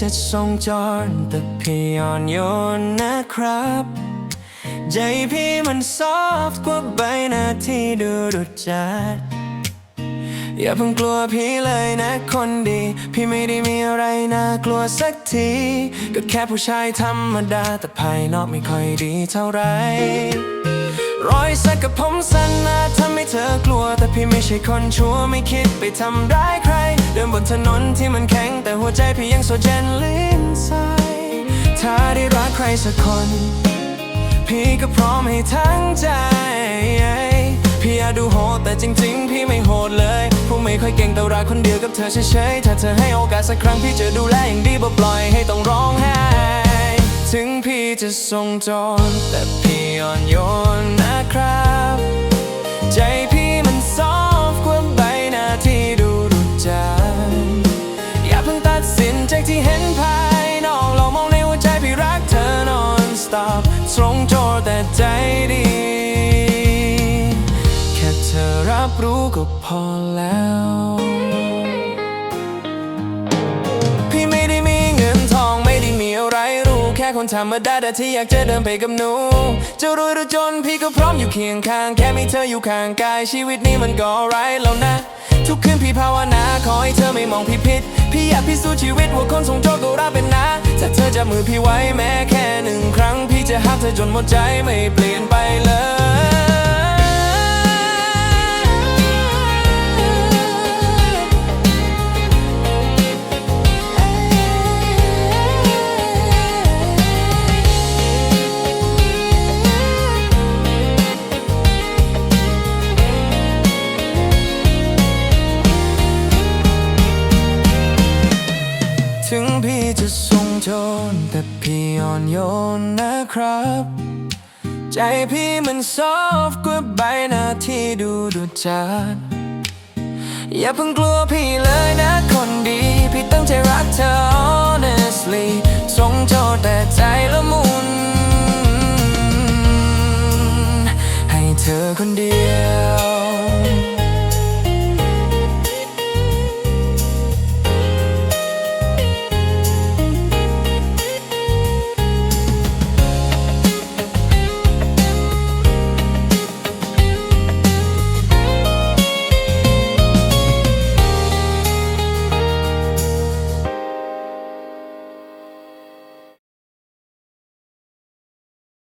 จะทรงจรแต่พี่อ่อนโยนนะครับ ใจพี่มันซอฟต์กว่าใบหน้าที่ดูดุจัดอย่าเพิ่งกลัวพี่เลยนะคนดี พี่ไม่ได้มีอะไรน่ากลัวสักที ก็แค่ผู้ชายธรรมดา แต่ภายนอกไม่ค่อยดีเท่าไหรรอยสักกับผมสั้นนะทำให้เธอกลัว แต่พี่ไม่ใช่คนชั่วไม่คิดไปทำร้ายใคร ถนนที่มันแข็งแต่หัวใจพี่ยังโซเจนลินไซถ้าได้รักใครสักคน พี่ก็พร้อมให้ทั้งใจ พี่อาจดูโหดแต่จริง ๆ พี่ไม่โหดเลยผู้ไม่ค่อยเก่งแต่รักคนเดียวกับเธอเฉยๆถ้าเธอให้โอกาสสักครั้งพี่จะดูแลอย่างดีบ่ปล่อยให้ต้องร้องไห้ถึงพี่จะทรงจรแต่พี่อ่อนโยน ใจดี แค่เธอรับรู้ก็พอแล้ว พี่ไม่ได้มีเงินทองไม่ได้มีอะไรรู้ แค่คนธรรมดาแต่ที่อยากจะเดินไปกับหนู จะรวยหรือจนพี่ก็พร้อมอยู่เคียงข้าง แค่มีเธออยู่ข้างกายชีวิตนี้มันก็ไรแล้วนะ ทุกคืนพี่ภาวนาขอให้เธอไม่มองพี่ผิด พี่อยากพิสูจน์ชีวิตว่าคนทรงโจทย์ก็รับเป็นนะถ้าเธอจับมือพี่ไว้แม้แค่ ธอจนหมดใจไม่เปลี่ยนไปเลย โจรแต่พี่อ่อนโยนนะครับ ใจพี่มันซอฟต์กว่าใบหน้าที่ดูดุจัดอย่าเพิ่งกลัวพี่เลยนะคนดี พี่ตั้งใจรักเธอ honestly ทรงโจทย์แต่ใจละมุน ให้เธอคนเดียว